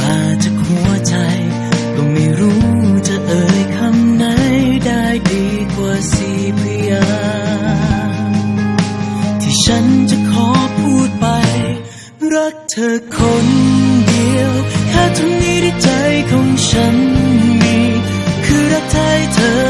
มาจากหัวใจ ก็ไม่รู้จะเอ่ยคำไหนได้ดีกว่าสีพยา ที่ฉันจะขอพูดไป รักเธอคนเดียว แค่ตรงนี้ที่ใจของฉันมี คือรักแท้เธอ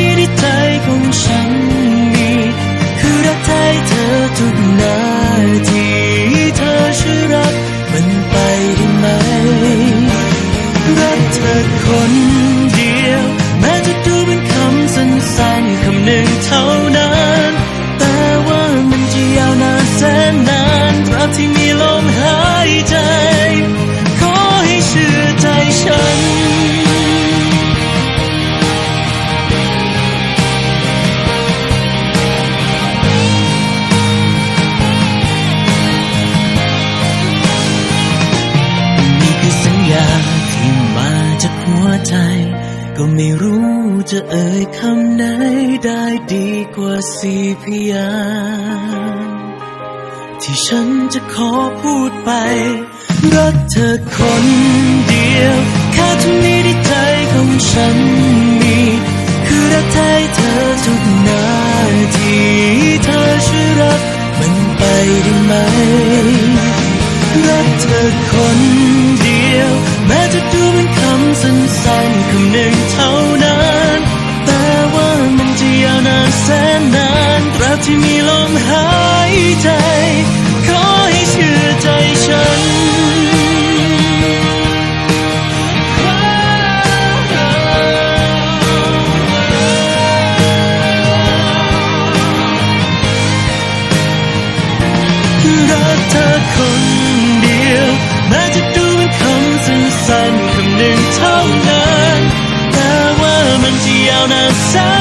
ใจของฉันมีคือรักใจเธอทุกนาทีเธอช่วยรักมันไปได้ไหม รักเธอคนเดียว แม้จะดูเป็นคำสั้นๆคำหนึ่งเท่านั้น จากหัวใจ ก็ไม่รู้จะเอ่ยคำไหนได้ดีกว่าสี่พยางค์ที่ฉันจะขอพูดไป รักเธอคนเดียว แค่ตรงนี้ที่ใจของฉันมี คือรักแท้เธอทุกนาทีเธอช่วยรักมันไปได้ไหม รักเธอคน สั้นๆคำหนึ่งเท่านั้น แต่ว่ามันจะยาวนานแสนนานตราบที่มีลมหาย แต่ว่